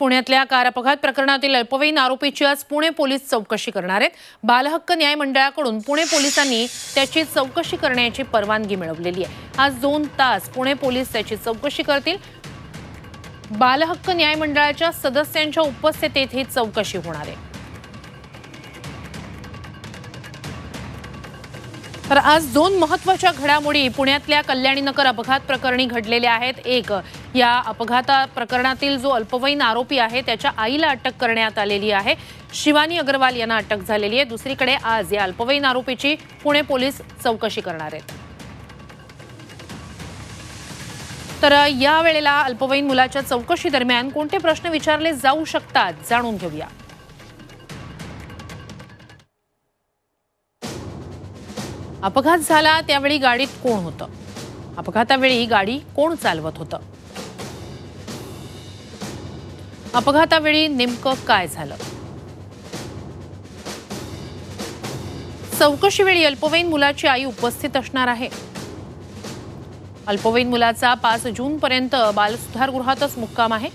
पुण्यातल्या कार अपघात प्रकरणातील अल्पवयीन आरोपीची आज पुणे पोलीस चौकशी करणार आहेत. बालहक्क न्याय मंडळाकडून पुणे पोलिसांनी त्याची चौकशी करण्याची परवानगी मिळवलेली आहे. आज दोन तास पुणे पोलीस त्याची चौकशी करतील. बालहक्क न्याय मंडळाच्या सदस्यांच्या उपस्थितीत ही चौकशी होणार आहे. तर आज दोन महत्त्वाच्या घडामोडी पुण्यातल्या कल्याणीनगर अपघात प्रकरणी घडलेल्या आहेत. एक या अपघाता प्रकरणातील जो अल्पवयीन आरोपी आहे त्याच्या आईला अटक करण्यात आलेली आहे. शिवानी अग्रवाल यांना अटक झालेली आहे. दुसरीकडे आज या अल्पवयीन आरोपीची पुणे पोलीस चौकशी करणार आहेत. तर या वेळेला अल्पवयीन मुलाच्या चौकशी दरम्यान कोणते प्रश्न विचारले जाऊ शकतात जाणून घेऊया. अपघात झाला त्यावेळी गाडीत कोण होतं? अपघातावेळी गाडी कोण चालवत होतं? अपघातावेळी नेमकं काय झालं? चौकशीवेळी अल्पवयीन मुलाची आई उपस्थित असणार आहे. अल्पवयीन मुलाचा पाच जून पर्यंत बालसुधारगृहातच मुक्काम आहे.